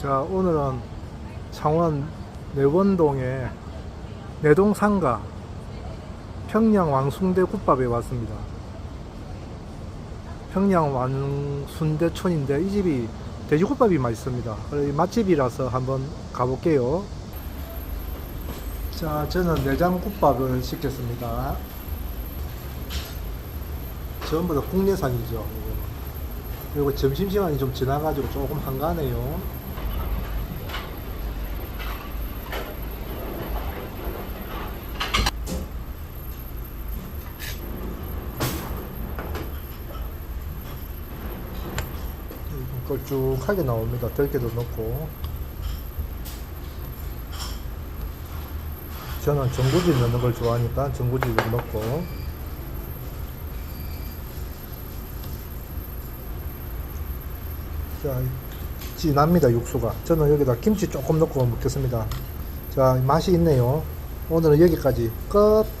자, 오늘은 창원 내원동의 내동상가 평양 왕순대 국밥에 왔습니다. 평양 왕순대촌인데 이 집이 돼지국밥이 맛있습니다. 맛집이라서 한번 가볼게요. 자, 저는 내장국밥을 시켰습니다. 전부 다 국내산이죠. 그리고 점심시간이 좀 지나가지고 조금 한가하네요. 걸쭉하게 나옵니다. 들깨도 넣고. 저는 전구지 넣는 걸 좋아하니까 전구지도 넣고. 자, 진합니다, 육수가. 저는 여기다 김치 조금 넣고 먹겠습니다. 자, 맛이 있네요. 오늘은 여기까지 끝.